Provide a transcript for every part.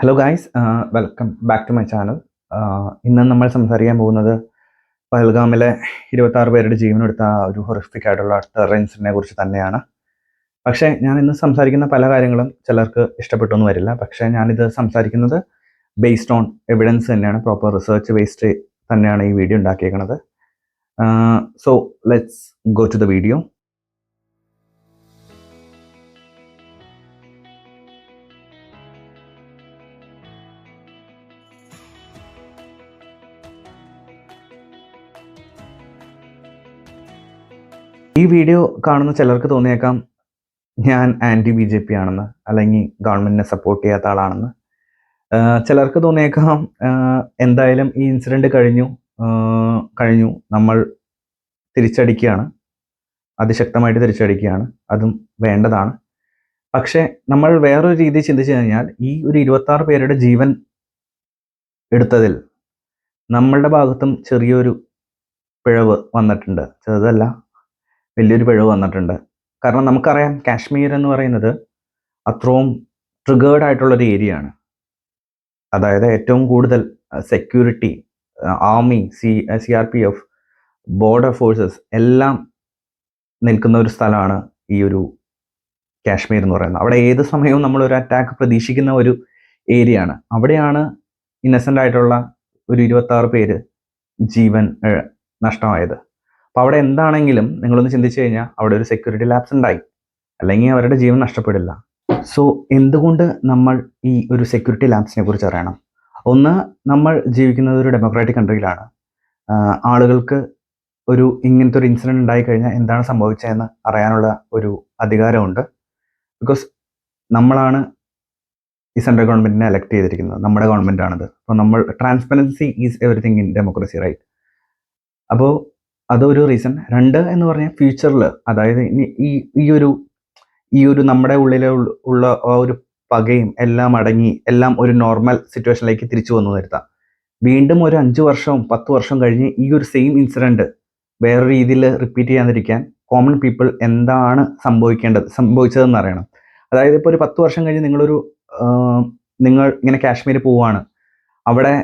Hello guys welcome back to my channel ഇന്ന് നമ്മൾ സംസാരിക്കാൻ പോകുന്നത് പഹൽഗാമിലെ ഇരുപത്താറ് പേരുടെ ജീവനെടുത്ത ഒരു ഹൊറിഫിക് ആയിട്ടുള്ള അടുത്ത റെൻസിനെ കുറിച്ച് തന്നെയാണ്. പക്ഷേ ഞാൻ ഇന്ന് സംസാരിക്കുന്ന പല കാര്യങ്ങളും ചിലർക്ക് ഇഷ്ടപ്പെട്ടൊന്നും വരില്ല. പക്ഷേ ഞാനിത് സംസാരിക്കുന്നത് ബേസ്ഡ് ഓൺ എവിഡൻസ് തന്നെയാണ്. പ്രോപ്പർ റിസർച്ച് ബേസ്ഡ് തന്നെയാണ് ഈ video ഉണ്ടാക്കിയേക്കുന്നത് so let's go to the video ഈ വീഡിയോ കാണുന്ന ചിലർക്ക് തോന്നിയേക്കാം ഞാൻ ആന്റി ബി ജെ പി ആണെന്ന് അല്ലെങ്കിൽ ഗവൺമെന്റിനെ സപ്പോർട്ട് ചെയ്യാത്ത ആളാണെന്ന്. ചിലർക്ക് തോന്നിയേക്കാം എന്തായാലും ഈ ഇൻസിഡന്റ് കഴിഞ്ഞു കഴിഞ്ഞു. നമ്മൾ തിരിച്ചടിക്കുകയാണ് അതിശക്തമായിട്ട് തിരിച്ചടിക്കുകയാണ് അതും വേണ്ടതാണ്. പക്ഷേ നമ്മൾ വേറൊരു രീതി ചിന്തിച്ചു കഴിഞ്ഞാൽ ഈ ഒരു ഇരുപത്താറ് പേരുടെ ജീവൻ എടുത്തതിൽ നമ്മളുടെ ഭാഗത്തും ചെറിയൊരു പിഴവ് വന്നിട്ടുണ്ട്. ചെറുതല്ല വലിയൊരു പിഴവ് വന്നിട്ടുണ്ട്. കാരണം നമുക്കറിയാം കാശ്മീർ എന്ന് പറയുന്നത് അത്രയും ട്രിഗേർഡ് ആയിട്ടുള്ളൊരു ഏരിയ ആണ്. അതായത് ഏറ്റവും കൂടുതൽ security army C C R P F border forces എല്ലാം നിൽക്കുന്ന ഒരു സ്ഥലമാണ് ഈ ഒരു കാശ്മീർ എന്ന് പറയുന്നത്. അവിടെ ഏത് സമയവും നമ്മൾ ഒരു അറ്റാക്ക് പ്രതീക്ഷിക്കുന്ന ഒരു ഏരിയ ആണ്. അവിടെയാണ് ഇന്നസെന്റ് ആയിട്ടുള്ള ഒരു ഇരുപത്താറ് പേര് ജീവൻ നഷ്ടമായത്. അപ്പോൾ അവിടെ എന്താണെങ്കിലും നിങ്ങളൊന്ന് ചിന്തിച്ചു കഴിഞ്ഞാൽ അവിടെ ഒരു സെക്യൂരിറ്റി ലാപ്സ് ഉണ്ടായി. അല്ലെങ്കിൽ അവരുടെ ജീവൻ നഷ്ടപ്പെടില്ല. സോ എന്തുകൊണ്ട് നമ്മൾ ഈ ഒരു സെക്യൂരിറ്റി ലാപ്സിനെ കുറിച്ച് അറിയണം? ഒന്ന് നമ്മൾ ജീവിക്കുന്നത് ഒരു ഡെമോക്രാറ്റിക് കൺട്രിയിലാണ് ആളുകൾക്ക് ഒരു ഇങ്ങനത്തെ ഒരു ഇൻസിഡന്റ് ഉണ്ടായിക്കഴിഞ്ഞാൽ എന്താണ് സംഭവിച്ചതെന്ന് അറിയാനുള്ള ഒരു അധികാരമുണ്ട്. ബിക്കോസ് നമ്മളാണ് ഈ സെൻട്രൽ ഗവൺമെന്റിനെ എലക്ട് ചെയ്തിരിക്കുന്നത്. നമ്മുടെ ഗവൺമെന്റ് ആണത് അപ്പോൾ നമ്മൾ transparency is everything in democracy right അപ്പോൾ അതൊരു റീസൺ രണ്ട് എന്ന് പറഞ്ഞാൽ ഫ്യൂച്ചറിൽ അതായത് ഈ ഈ ഒരു ഈ ഒരു നമ്മുടെ ഉള്ളിൽ ഉള്ള ആ ഒരു പകയും എല്ലാം അടങ്ങി എല്ലാം ഒരു നോർമൽ സിറ്റുവേഷനിലേക്ക് തിരിച്ചു വന്നു വരുത്താം. വീണ്ടും ഒരു അഞ്ച് വർഷവും പത്ത് വർഷം കഴിഞ്ഞ് ഈ ഒരു സെയിം ഇൻസിഡന്റ് വേറെ രീതിയിൽ റിപ്പീറ്റ് ചെയ്യാതിരിക്കാൻ കോമൺ പീപ്പിൾ എന്താണ് സംഭവിക്കേണ്ടത് സംഭവിച്ചതെന്ന് അറിയണം. അതായത് ഇപ്പോൾ ഒരു പത്ത് വർഷം കഴിഞ്ഞ് നിങ്ങളൊരു നിങ്ങൾ ഇങ്ങനെ കാശ്മീർ പോവുകയാണ് അവിടെ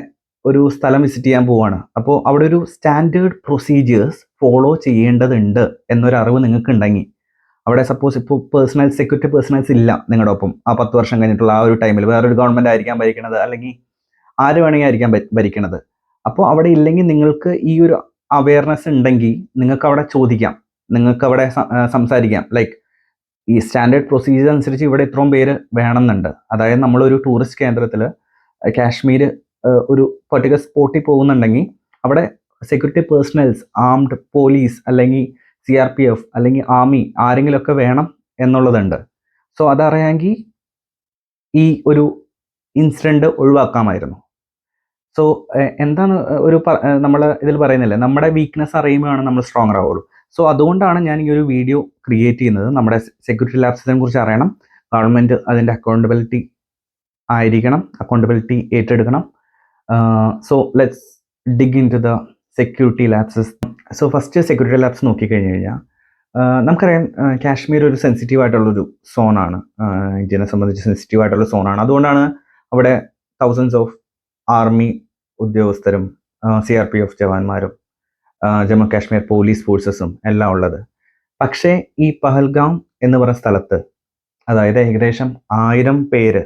ഒരു സ്ഥലം വിസിറ്റ് ചെയ്യാൻ പോവാണ്. അപ്പോൾ അവിടെ ഒരു സ്റ്റാൻഡേർഡ് പ്രൊസീജിയേഴ്സ് ഫോളോ ചെയ്യേണ്ടതുണ്ട് എന്നൊരു അറിവ് നിങ്ങൾക്ക് ഉണ്ടെങ്കിൽ അവിടെ സപ്പോസ് ഇപ്പോൾ പേഴ്സണൽ സെക്യൂരിറ്റി പേഴ്സണൽസ് ഇല്ല നിങ്ങളുടെ ഒപ്പം. ആ പത്ത് വർഷം കഴിഞ്ഞിട്ടുള്ള ആ ഒരു ടൈമിൽ വേറൊരു ഗവൺമെന്റ് ആയിരിക്കാൻ ഭരിക്കണത് അല്ലെങ്കിൽ ആര് വേണമെങ്കിൽ ആയിരിക്കാം ഭ- ഭരിക്കണത്. അപ്പോൾ അവിടെ ഇല്ലെങ്കിൽ നിങ്ങൾക്ക് ഈ ഒരു അവയർനെസ് ഉണ്ടെങ്കിൽ നിങ്ങൾക്ക് അവിടെ ചോദിക്കാം. നിങ്ങൾക്ക് അവിടെ സംസാരിക്കാം. ലൈക്ക് ഈ സ്റ്റാൻഡേർഡ് പ്രൊസീജിയർ അനുസരിച്ച് ഇവിടെ ഇത്രയും പേര് വേണമെന്നുണ്ട്. അതായത് നമ്മളൊരു ടൂറിസ്റ്റ് കേന്ദ്രത്തിൽ കാശ്മീർ ഒരു പർട്ടിക്കുലർ സ്പോട്ടിൽ പോകുന്നുണ്ടെങ്കിൽ അവിടെ സെക്യൂരിറ്റി പേഴ്സണൽസ് ആംഡ് പോലീസ് അല്ലെങ്കിൽ സി ആർ പി എഫ് അല്ലെങ്കിൽ ആർമി ആരെങ്കിലുമൊക്കെ വേണം എന്നുള്ളതുണ്ട്. സോ അതറിയാമെങ്കിൽ ഈ ഒരു ഇൻസിഡന്റ് ഒഴിവാക്കാമായിരുന്നു. സോ എന്താണ് ഒരു നമ്മൾ ഇതിൽ പറയുന്നില്ലേ? നമ്മുടെ വീക്ക്നെസ് അറിയുമ്പോഴാണ് നമ്മൾ സ്ട്രോങ്ങർ ആവുള്ളൂ. സോ അതുകൊണ്ടാണ് ഞാൻ ഈ ഒരു വീഡിയോ ക്രിയേറ്റ് ചെയ്യുന്നത്. നമ്മുടെ സെക്യൂരിറ്റി ലാബ്സിനെ കുറിച്ച് അറിയണം. ഗവൺമെന്റ് അതിന്റെ അക്കൗണ്ടബിലിറ്റി ആയിരിക്കണം. അക്കൗണ്ടബിലിറ്റി ഏറ്റെടുക്കണം. So let's dig into the security lapses so first security lapses നോക്കിക്കഴിഞ്ഞ് കഴിഞ്ഞാൽ നമുക്കറിയാം ആ, കാശ്മീർ ഒരു സെൻസിറ്റീവ് ആയിട്ടുള്ളൊരു സോണാണ് ഇന്ത്യനെ സംബന്ധിച്ച് സെൻസിറ്റീവ് ആയിട്ടുള്ള സോണാണ് അതുകൊണ്ടാണ് അവിടെ തൗസൻഡ്സ് ഓഫ് ആർമി ഉദ്യോഗസ്ഥരും സി ആർ പി എഫ് ജവാന്മാരും ജമ്മു കാശ്മീർ പോലീസ് ഫോഴ്സസും എല്ലാം ഉള്ളത്. പക്ഷേ ഈ പഹൽഗാം എന്ന് പറയുന്ന സ്ഥലത്ത് അതായത് ഏകദേശം ആയിരം പേര്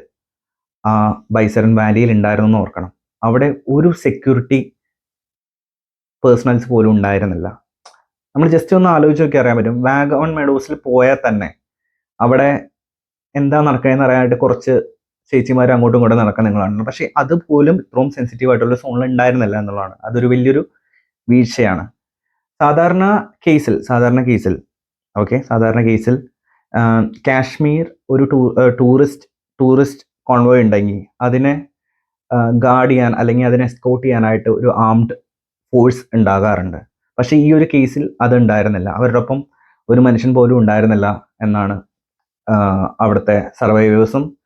ആ ബൈസരൻ വാലിയിൽ ഉണ്ടായിരുന്നു എന്ന് ഓർക്കണം. അവിടെ ഒരു സെക്യൂരിറ്റി പേഴ്സണൽസ് പോലും ഉണ്ടായിരുന്നില്ല. നമ്മൾ ജസ്റ്റ് ഒന്ന് ആലോചിച്ച് നോക്കി അറിയാൻ പറ്റും. വാഗവൺ മെഡോസിൽ പോയാൽ തന്നെ അവിടെ എന്താ നടക്കുന്നതെന്ന് അറിയാനായിട്ട് കുറച്ച് ചേച്ചിമാർ അങ്ങോട്ടും ഇങ്ങോട്ടും നടക്കാൻ നിങ്ങൾ പക്ഷെ അതുപോലും ഇത്രയും സെൻസിറ്റീവ് ആയിട്ടുള്ള സോണിൽ ഉണ്ടായിരുന്നില്ല എന്നുള്ളതാണ്. അതൊരു വലിയൊരു വീഴ്ചയാണ്. സാധാരണ കേസിൽ സാധാരണ കേസിൽ ഓക്കെ സാധാരണ കേസിൽ കാശ്മീർ ഒരു ടൂറിസ്റ്റ് ടൂറിസ്റ്റ് കോൺവോയ് ഉണ്ടെങ്കിൽ അതിനെ ഗാർഡ് ചെയ്യാൻ അല്ലെങ്കിൽ അതിനെ എസ്കോട്ട് ചെയ്യാനായിട്ട് ഒരു ആംഡ് ഫോഴ്സ് ഉണ്ടാകാറുണ്ട്. പക്ഷെ ഈ ഒരു കേസിൽ അത് ഉണ്ടായിരുന്നില്ല. അവരുടെ ഒപ്പം ഒരു മനുഷ്യൻ പോലും ഉണ്ടായിരുന്നില്ല എന്നാണ് അവിടുത്തെ സർവൈവേഴ്സും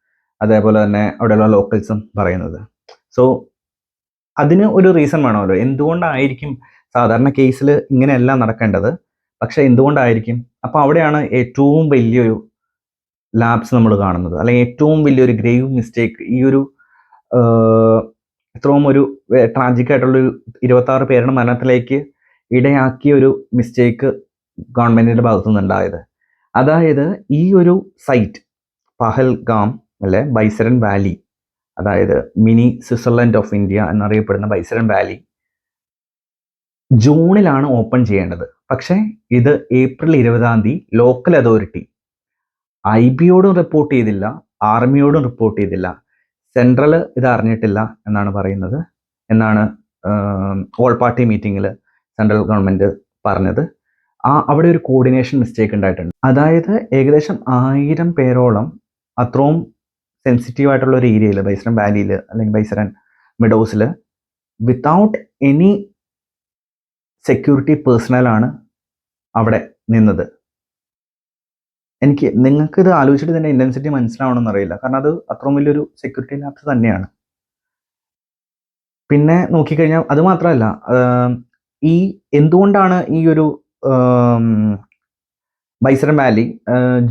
അതേപോലെ തന്നെ അവിടെയുള്ള ലോക്കൽസും പറയുന്നത്. സോ അതിന് ഒരു റീസൺ വേണമല്ലോ. എന്തുകൊണ്ടായിരിക്കും സാധാരണ കേസിൽ ഇങ്ങനെയല്ല നടക്കേണ്ടത്? പക്ഷെ എന്തുകൊണ്ടായിരിക്കും? അപ്പോൾ അവിടെയാണ് ഏറ്റവും വലിയൊരു ലാബ്സ് നമ്മൾ കാണുന്നത്. അല്ലെങ്കിൽ ഏറ്റവും വലിയൊരു ഗ്രേവ് മിസ്റ്റേക്ക് ഈ ഒരു ഇത്രയും ഒരു ട്രാജിക് ആയിട്ടുള്ളൊരു ഇരുപത്താറ് പേരുടെ മരണത്തിലേക്ക് ഇടയാക്കിയ ഒരു മിസ്റ്റേക്ക് ഗവൺമെന്റിന്റെ ഭാഗത്തു നിന്നുണ്ടായത് അതായത് ഈ ഒരു സൈറ്റ് പഹൽഗാം അല്ലെ ബൈസരൻ വാലി അതായത് മിനി സ്വിറ്റ്സർലൻഡ് ഓഫ് ഇന്ത്യ എന്നറിയപ്പെടുന്ന ബൈസരൻ വാലി ജൂണിലാണ് ഓപ്പൺ ചെയ്യേണ്ടത്. പക്ഷേ ഇത് ഏപ്രിൽ ഇരുപതാം തീയതി ലോക്കൽ അതോറിറ്റി ഐ ബിയോടും റിപ്പോർട്ട് ചെയ്തില്ല ആർമിയോടും റിപ്പോർട്ട് ചെയ്തില്ല. സെൻട്രൽ ഇത് അറിഞ്ഞിട്ടില്ല എന്നാണ് പറയുന്നത്. എന്നാണ് ഓൾ പാർട്ടി മീറ്റിങ്ങിൽ സെൻട്രൽ ഗവൺമെന്റ് പറഞ്ഞത്. ആ അവിടെ ഒരു കോർഡിനേഷൻ മിസ്റ്റേക്ക് ഉണ്ടായിട്ടുണ്ട്. അതായത് ഏകദേശം ആയിരം പേരോളം അത്രയും സെൻസിറ്റീവ് ആയിട്ടുള്ള ഒരു ഏരിയയിൽ ബൈസരൻ വാലിയിൽ അല്ലെങ്കിൽ ബൈസരൻ മിഡോസിൽ വിത്തൗട്ട് എനി സെക്യൂരിറ്റി പേഴ്സണലാണ് അവിടെ നിന്നത്. എനിക്ക് നിങ്ങൾക്ക് ഇത് ആലോചിച്ചിട്ട് തന്നെ ഇന്റൻസിറ്റി മനസ്സിലാവണമെന്ന് അറിയില്ല കാരണം അത് അത്രയും വലിയൊരു സെക്യൂരിറ്റി ലാപ്സ് തന്നെയാണ്. പിന്നെ നോക്കിക്കഴിഞ്ഞാൽ അത് മാത്രമല്ല ഈ എന്തുകൊണ്ടാണ് ഈ ഒരു ബൈസറൻ വാലി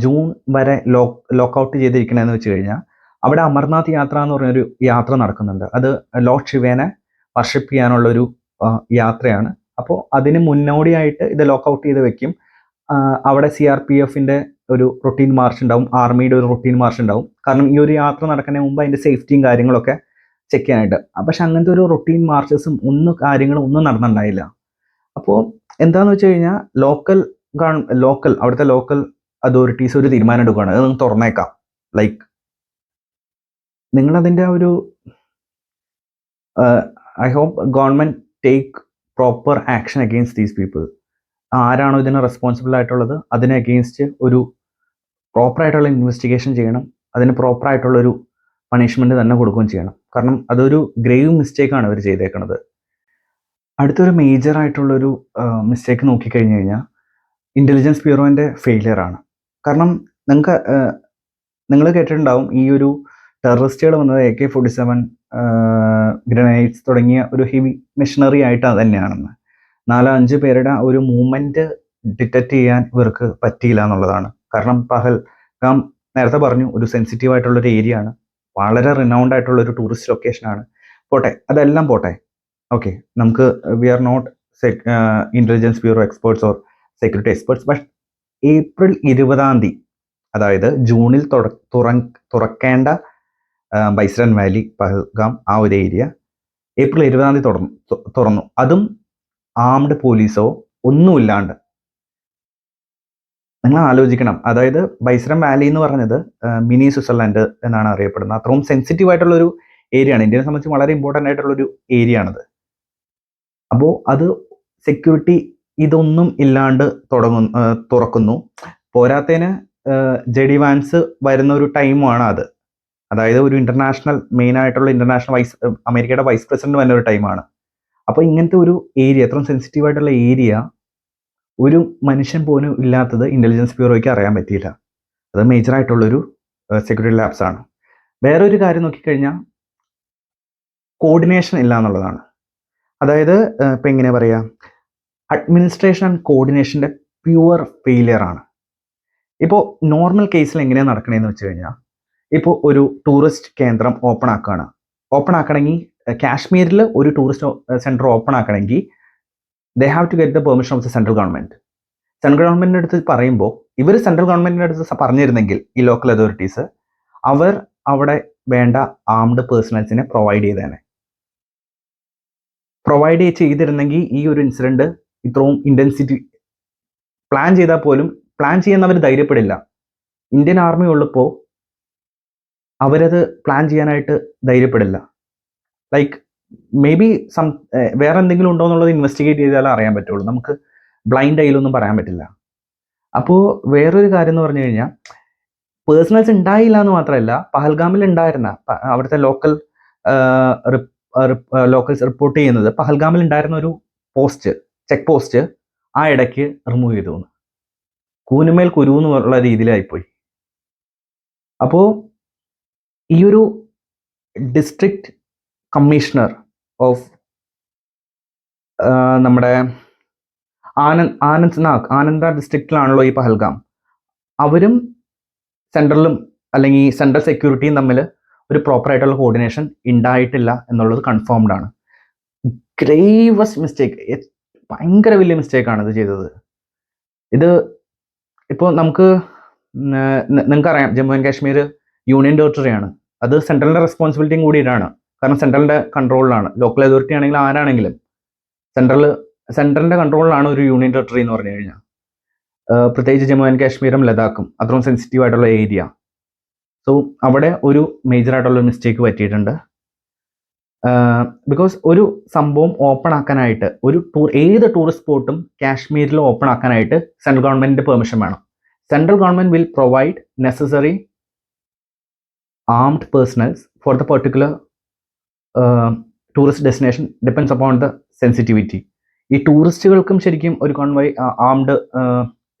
ജൂൺ വരെ ലോക്ക് ലോക്കൗട്ട് ചെയ്തിരിക്കണമെന്ന് വെച്ച് കഴിഞ്ഞാൽ അവിടെ അമർനാഥ് യാത്ര എന്ന് പറഞ്ഞൊരു യാത്ര നടക്കുന്നുണ്ട്. അത് ലോർഡ് ശിവേനെ വർഷിപ്പ് ചെയ്യാനുള്ളൊരു യാത്രയാണ്. അപ്പോൾ അതിന് മുന്നോടിയായിട്ട് ഇത് ലോക്കൗട്ട് ചെയ്ത് വെക്കും. അവിടെ സി ആർ പി എഫിന്റെ ഒരു റൊട്ടീൻ മാർച്ച് ഉണ്ടാവും ആർമിയുടെ ഒരു റൊട്ടീൻ മാർച്ച് ഉണ്ടാവും കാരണം ഈ ഒരു യാത്ര നടക്കുന്നതിന് മുമ്പ് അതിന്റെ സേഫ്റ്റിയും കാര്യങ്ങളൊക്കെ ചെക്ക് ചെയ്യാനായിട്ട്. പക്ഷെ അങ്ങനത്തെ ഒരു റൊട്ടീൻ മാർച്ചസും ഒന്നും കാര്യങ്ങളും ഒന്നും നടന്നിട്ടുണ്ടായില്ല അപ്പോൾ എന്താന്ന് വെച്ച് കഴിഞ്ഞാൽ ലോക്കൽ ലോക്കൽ അവിടുത്തെ ലോക്കൽ അതോറിറ്റീസ് ഒരു തീരുമാനം എടുക്കുകയാണ് അത് നിങ്ങൾക്ക് തുറന്നേക്കാം. ലൈക്ക് നിങ്ങളതിന്റെ ഒരു I hope government take proper action against these people ആരാണോ ഇതിന് റെസ്പോൺസിബിൾ ആയിട്ടുള്ളത് അതിനെ അഗെയിൻസ്റ്റ് ഒരു പ്രോപ്പർ ആയിട്ടുള്ള ഇൻവെസ്റ്റിഗേഷൻ ചെയ്യണം. അതിന് ഒരു പണിഷ്മെന്റ് തന്നെ കൊടുക്കുകയും ചെയ്യണം. കാരണം അതൊരു ഗ്രേവ് മിസ്റ്റേക്കാണ് അവർ ചെയ്തേക്കുന്നത് അടുത്തൊരു മേജർ ആയിട്ടുള്ളൊരു മിസ്റ്റേക്ക് നോക്കിക്കഴിഞ്ഞ് കഴിഞ്ഞാൽ ഇന്റലിജൻസ് ബ്യൂറോന്റെ ഫെയിലിയർ ആണ്. കാരണം നിങ്ങൾക്ക് നിങ്ങൾ കേട്ടിട്ടുണ്ടാവും ഈ ഒരു ടെററിസ്റ്റുകൾ വന്നത് A K forty seven grenades തുടങ്ങിയ ഒരു ഹെവി മെഷീനറി ആയിട്ട് അത് തന്നെയാണെന്ന്. നാലോ അഞ്ച് പേരുടെ ഒരു മൂവ്മെന്റ് ഡിറ്റക്ട് ചെയ്യാൻ ഇവർക്ക് പറ്റിയില്ല എന്നുള്ളതാണ്. കാരണം പഹൽഗാം നേരത്തെ പറഞ്ഞു ഒരു സെൻസിറ്റീവ് ആയിട്ടുള്ള ഒരു ഏരിയ ആണ്. വളരെ റിനൗണ്ട് ആയിട്ടുള്ള ഒരു ടൂറിസ്റ്റ് ലൊക്കേഷൻ ആണ്. പോട്ടെ അതെല്ലാം പോട്ടെ. ഓക്കെ നമുക്ക് we are not intelligence bureau experts or security experts but April ഇരുപതാം തീയതി അതായത് ജൂണിൽ തുറ- തുറ- തുറക്കേണ്ട ബൈസ്രൻ വാലി പഹൽഗാം ആ ഒരു ഏരിയ ഏപ്രിൽ ഇരുപതാം തീയതി തുറന്നു തുറന്നു. അതും ആംഡ് പോലീസോ ഒന്നുമില്ലാണ്ട് നിങ്ങൾ ആലോചിക്കണം. അതായത് ബൈസ്രം വാലി എന്ന് പറഞ്ഞത് മിനി സ്വിറ്റ്സർലാൻഡ് എന്നാണ് അറിയപ്പെടുന്നത്. അത്രയും സെൻസിറ്റീവ് ആയിട്ടുള്ള ഒരു ഏരിയ ആണ്. ഇന്ത്യനെ സംബന്ധിച്ച് വളരെ ഇമ്പോർട്ടന്റ് ആയിട്ടുള്ള ഒരു ഏരിയ ആണത്. അപ്പോൾ അത് സെക്യൂരിറ്റി ഇതൊന്നും ഇല്ലാണ്ട് തുടങ്ങുന്നു തുറക്കുന്നു. പോരാത്തതിന് ജെഡി വാൻസ് വരുന്ന ഒരു ടൈമാണ് അത്. അതായത് ഒരു ഇന്റർനാഷണൽ മെയിൻ ആയിട്ടുള്ള ഇന്റർനാഷണൽ വൈസ് അമേരിക്കയുടെ വൈസ് പ്രസിഡന്റ് വരുന്ന ഒരു ടൈമാണ് അപ്പോൾ ഇങ്ങനത്തെ ഒരു ഏരിയ അത്രയും സെൻസിറ്റീവ് ആയിട്ടുള്ള ഏരിയ ഒരു മനുഷ്യൻ പോലും ഇല്ലാത്തത് ഇന്റലിജൻസ് ബ്യൂറോയ്ക്ക് അറിയാൻ പറ്റിയില്ല. അത് മേജർ ആയിട്ടുള്ളൊരു സെക്യൂരിറ്റി ലാബ്സ് ആണ്. വേറൊരു കാര്യം നോക്കിക്കഴിഞ്ഞാൽ കോർഡിനേഷൻ ഇല്ല എന്നുള്ളതാണ്. അതായത് ഇപ്പം എങ്ങനെ പറയുക അഡ്മിനിസ്ട്രേഷൻ ആൻഡ് കോർഡിനേഷന്റെ പ്യുവർ ഫെയിലിയർ ആണ്. ഇപ്പോൾ നോർമൽ കേസിൽ എങ്ങനെയാണ് നടക്കണേന്ന് വെച്ച് കഴിഞ്ഞാൽ ഇപ്പോൾ ഒരു ടൂറിസ്റ്റ് കേന്ദ്രം ഓപ്പൺ ആക്കുകയാണ് ഓപ്പൺ ആക്കണമെങ്കിൽ കാശ്മീരിൽ ഒരു tourist centre open ആക്കണമെങ്കിൽ they have to get the permission of the central government central ഗവൺമെന്റിന്റെ അടുത്ത് പറയുമ്പോൾ ഇവർ സെൻട്രൽ ഗവൺമെന്റിന്റെ അടുത്ത് പറഞ്ഞിരുന്നെങ്കിൽ ഈ ലോക്കൽ അതോറിറ്റീസ് അവർ അവിടെ വേണ്ട ആംഡ് പേഴ്സണൽസിനെ പ്രൊവൈഡ് ചെയ്തേനെ. പ്രൊവൈഡ് ചെയ്തിരുന്നെങ്കിൽ ഈ ഒരു ഇൻസിഡന്റ് ഇത്രയും ഇന്റൻസിറ്റി പ്ലാൻ ചെയ്താൽ പോലും പ്ലാൻ ചെയ്യുന്നവർ ധൈര്യപ്പെടില്ല. ഇന്ത്യൻ ആർമി ഉള്ളപ്പോൾ അവരത് പ്ലാൻ ചെയ്യാനായിട്ട് ധൈര്യപ്പെടില്ല. ലൈക്ക് മേ ബി സം വേറെ എന്തെങ്കിലും ഉണ്ടോ എന്നുള്ളത് ഇൻവെസ്റ്റിഗേറ്റ് ചെയ്താലേ അറിയാൻ പറ്റുള്ളൂ. നമുക്ക് ബ്ലൈൻഡ് ആയിലൊന്നും പറയാൻ പറ്റില്ല. അപ്പോൾ വേറൊരു കാര്യം എന്ന് പറഞ്ഞു കഴിഞ്ഞാൽ പേഴ്സണൽസ് ഉണ്ടായില്ല എന്ന് മാത്രമല്ല പഹൽഗാമിൽ ഉണ്ടായിരുന്ന അവിടുത്തെ ലോക്കൽ ലോക്കൽസ് റിപ്പോർട്ട് ചെയ്യുന്നത് പഹൽഗാമിൽ ഉണ്ടായിരുന്ന ഒരു പോസ്റ്റ് ചെക്ക് പോസ്റ്റ് ആ ഇടയ്ക്ക് റിമൂവ് ചെയ്തു. എന്ന്. കൂനുമേൽ കുരു എന്നുള്ള രീതിയിലായിപ്പോയി അപ്പോൾ ഈ ഒരു ഡിസ്ട്രിക്ട് കമ്മീഷണർ ഓഫ് നമ്മുടെ ആനന്ദ് ആനന്ദ് നാഗ് ആനന്ദ ഡിസ്ട്രിക്റ്റിലാണല്ലോ ഈ പഹൽഗാം. അവരും സെൻട്രലും അല്ലെങ്കിൽ സെൻട്രൽ സെക്യൂരിറ്റിയും തമ്മിൽ ഒരു പ്രോപ്പർ ആയിട്ടുള്ള കോർഡിനേഷൻ ഉണ്ടായിട്ടില്ല എന്നുള്ളത് കൺഫേംഡ് ആണ്. ഗ്രേവസ്റ്റ് മിസ്റ്റേക്ക് ഭയങ്കര വലിയ മിസ്റ്റേക്കാണ് ഇത് ചെയ്തത്. ഇത് ഇപ്പോൾ നമുക്ക് നിങ്ങൾക്കറിയാം ജമ്മു ആൻഡ് കാശ്മീർ യൂണിയൻ ടെറിട്ടറിയാണ് അത് സെൻട്രലിന്റെ റെസ്പോൺസിബിലിറ്റിയും കൂടിയിട്ടാണ്. കാരണം സെൻട്രലിന്റെ കൺട്രോളിലാണ് ലോക്കൽ അതോറിറ്റി ആണെങ്കിലും ആരാണെങ്കിലും സെൻട്രൽ സെൻട്രലിന്റെ കൺട്രോളിലാണ് ഒരു യൂണിയൻ ടെറിട്ടറി എന്ന് പറഞ്ഞു കഴിഞ്ഞാൽ. പ്രത്യേകിച്ച് ജമ്മു ആൻഡ് കാശ്മീരും ലഡാക്കും അത്രയും സെൻസിറ്റീവ് ആയിട്ടുള്ള ഏരിയ സോ അവിടെ ഒരു മേജർ ആയിട്ടുള്ള മിസ്റ്റേക്ക് പറ്റിയിട്ടുണ്ട്. ബിക്കോസ് ഒരു സംഭവം ഓപ്പൺ ആക്കാനായിട്ട് ഒരു ടൂർ ഏത് ടൂറിസ്റ്റ് സ്പോട്ടും കാശ്മീരിൽ ഓപ്പൺ ആക്കാനായിട്ട് സെൻട്രൽ ഗവൺമെന്റിന്റെ പെർമിഷൻ വേണം. Central government will provide necessary armed personnels for the particular tourist destination depends upon the sensitivity ഈ ടൂറിസ്റ്റുകൾക്കും ശരിക്കും ഒരു കോൺവൈ ആംഡ്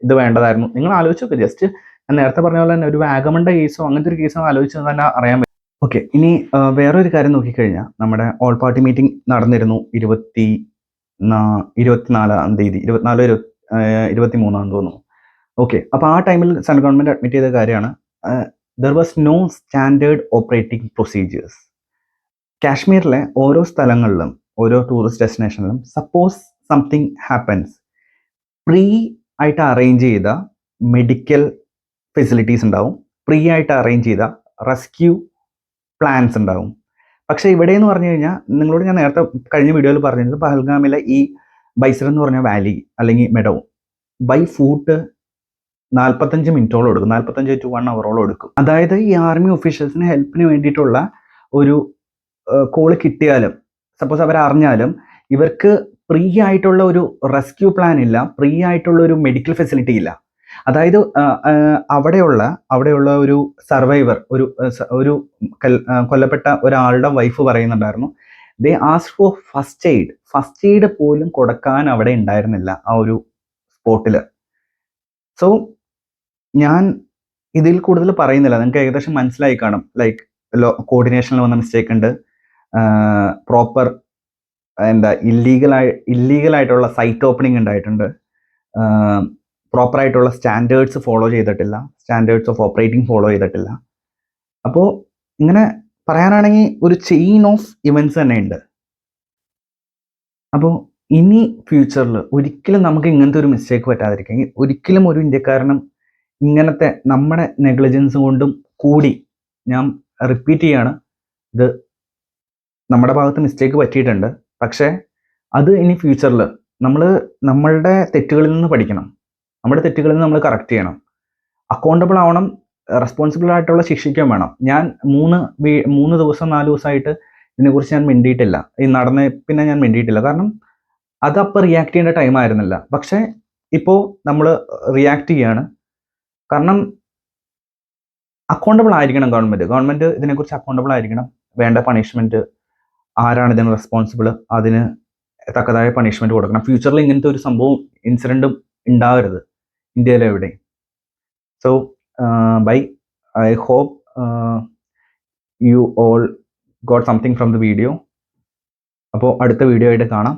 ഇത് വേണ്ടതായിരുന്നു. നിങ്ങൾ ആലോചിച്ച് നോക്കുക ജസ്റ്റ് ഞാൻ നേരത്തെ പറഞ്ഞ പോലെ തന്നെ ഒരു വാഗമണ്ട കേസോ അങ്ങനത്തെ ഒരു കേസോ ആലോചിച്ച് തന്നെ അറിയാൻ പറ്റും. ഓക്കെ ഇനി വേറൊരു കാര്യം നോക്കിക്കഴിഞ്ഞാൽ നമ്മുടെ ഓൾ പാർട്ടി മീറ്റിംഗ് നടന്നിരുന്നു ഇരുപത്തി ഇരുപത്തിനാലാം തീയതി. ഇരുപത്തിനാല് ഇരുപത്തി ഇരുപത്തി മൂന്നാം തോന്നുന്നു. ഓക്കെ അപ്പോൾ ആ ടൈമിൽ സെൻട്രൽ ഗവൺമെന്റ് അഡ്മിറ്റ് ചെയ്ത കാര്യമാണ് there was no standard operating procedures കാശ്മീരിലെ ഓരോ സ്ഥലങ്ങളിലും ഓരോ ടൂറിസ്റ്റ് ഡെസ്റ്റിനേഷനിലും സപ്പോസ് സംതിങ് ഹാപ്പൻസ് പ്രീ ആയിട്ട് അറേഞ്ച് ചെയ്ത മെഡിക്കൽ ഫെസിലിറ്റീസ് ഉണ്ടാവും. പ്രീ ആയിട്ട് അറേഞ്ച് ചെയ്ത റെസ്ക്യൂ പ്ലാൻസ് ഉണ്ടാവും. പക്ഷേ ഇവിടെ എന്ന് പറഞ്ഞു കഴിഞ്ഞാൽ നിങ്ങളോട് ഞാൻ നേരത്തെ കഴിഞ്ഞ വീഡിയോയിൽ പറഞ്ഞിരുന്നത് പഹൽഗാമിലെ ഈ ബൈസർ എന്ന് പറഞ്ഞ വാലി അല്ലെങ്കിൽ മെഡോ ബൈ ഫൂട്ട് നാൽപ്പത്തഞ്ച് മിനിറ്റോളം എടുക്കും. നാൽപ്പത്തഞ്ച് ടു വൺ അവറോളം എടുക്കും. അതായത് ഈ ആർമി ഒഫീഷ്യൽസിന് ഹെൽപ്പിന് വേണ്ടിയിട്ടുള്ള ഒരു കോൾ കിട്ടിയാലും സപ്പോസ് അവർ അറിഞ്ഞാലും ഇവർക്ക് ഫ്രീ ആയിട്ടുള്ള ഒരു റെസ്ക്യൂ പ്ലാൻ ഇല്ല ഫ്രീ ആയിട്ടുള്ള ഒരു മെഡിക്കൽ ഫെസിലിറ്റി ഇല്ല. അതായത് അവിടെയുള്ള അവിടെയുള്ള ഒരു സർവൈവർ ഒരു ഒരു കൊല്ലപ്പെട്ട ഒരാളുടെ വൈഫ് പറയുന്നുണ്ടായിരുന്നു they ask for first aid first aid പോലും കൊടുക്കാൻ അവിടെ ഉണ്ടായിരുന്നില്ല ആ ഒരു സ്പോട്ടിൽ സോ ഞാൻ ഇതിൽ കൂടുതൽ പറയുന്നില്ല. നിങ്ങൾക്ക് ഏകദേശം മനസ്സിലായി കാണും. ലൈക്ക് കോർഡിനേഷനിൽ വന്ന മിസ്റ്റേക്ക് ഉണ്ട്. പ്രോപ്പർ എന്താ ഇല്ലീഗലായി ഇല്ലീഗൽ ആയിട്ടുള്ള സൈറ്റ് ഓപ്പണിംഗ് ഉണ്ടായിട്ടുണ്ട്. പ്രോപ്പർ ആയിട്ടുള്ള സ്റ്റാൻഡേർഡ്സ് ഫോളോ ചെയ്തിട്ടില്ല. സ്റ്റാൻഡേർഡ്സ് ഓഫ് ഓപ്പറേറ്റിംഗ് ഫോളോ ചെയ്തിട്ടില്ല. അപ്പോൾ ഇങ്ങനെ പറയാനാണെങ്കിൽ ഒരു ചെയിൻ ഓഫ് ഇവന്റ്സ് തന്നെ ഉണ്ട്. അപ്പോൾ ഇനി ഫ്യൂച്ചറിൽ ഒരിക്കലും നമുക്ക് ഇങ്ങനത്തെ ഒരു മിസ്റ്റേക്ക് പറ്റാതിരിക്കാൻ ഒരിക്കലും ഒരു ഇന്ത്യക്കാരനും ഇങ്ങനത്തെ നമ്മുടെ നെഗ്ലിജൻസ് കൊണ്ടും കൂടി ഞാൻ റിപ്പീറ്റ് ചെയ്യാണ് ഇത് നമ്മുടെ ഭാഗത്ത് മിസ്റ്റേക്ക് പറ്റിയിട്ടുണ്ട്. പക്ഷേ അത് ഇനി ഫ്യൂച്ചറിൽ നമ്മൾ നമ്മളുടെ തെറ്റുകളിൽ നിന്ന് പഠിക്കണം. നമ്മുടെ തെറ്റുകളിൽ നിന്ന് നമ്മൾ കറക്റ്റ് ചെയ്യണം. അക്കൗണ്ടബിൾ ആവണം റെസ്പോൺസിബിൾ ആയിട്ടുള്ള ശിക്ഷിക്കാൻ വേണം. ഞാൻ മൂന്ന് മൂന്ന് ദിവസം നാല് ദിവസമായിട്ട് ഇതിനെക്കുറിച്ച് ഞാൻ മിണ്ടിയിട്ടില്ല. ഈ നടന്ന പിന്നെ ഞാൻ മിണ്ടിയിട്ടില്ല. കാരണം അത് അപ്പം റിയാക്ട് ചെയ്യേണ്ട ടൈം ആയിരുന്നില്ല. പക്ഷേ ഇപ്പോൾ നമ്മൾ റിയാക്ട് ചെയ്യാണ്. കാരണം അക്കൗണ്ടബിൾ ആയിരിക്കണം ഗവൺമെന്റ് ഗവൺമെന്റ് ഇതിനെക്കുറിച്ച് അക്കൗണ്ടബിൾ ആയിരിക്കണം. വേണ്ട പണിഷ്മെന്റ് ആരാണ് ഇതിന് റെസ്പോൺസിബിൾ അതിന് തക്കതായ പണിഷ്മെന്റ് കൊടുക്കണം. ഫ്യൂച്ചറിൽ ഇങ്ങനത്തെ ഒരു സംഭവം ഇൻസിഡന്റും ഉണ്ടാവരുത്. ഇന്ത്യയിലെ എവിടെ so bye I hope you all got something from the video അപ്പോൾ അടുത്ത വീഡിയോ ആയിട്ട് കാണാം.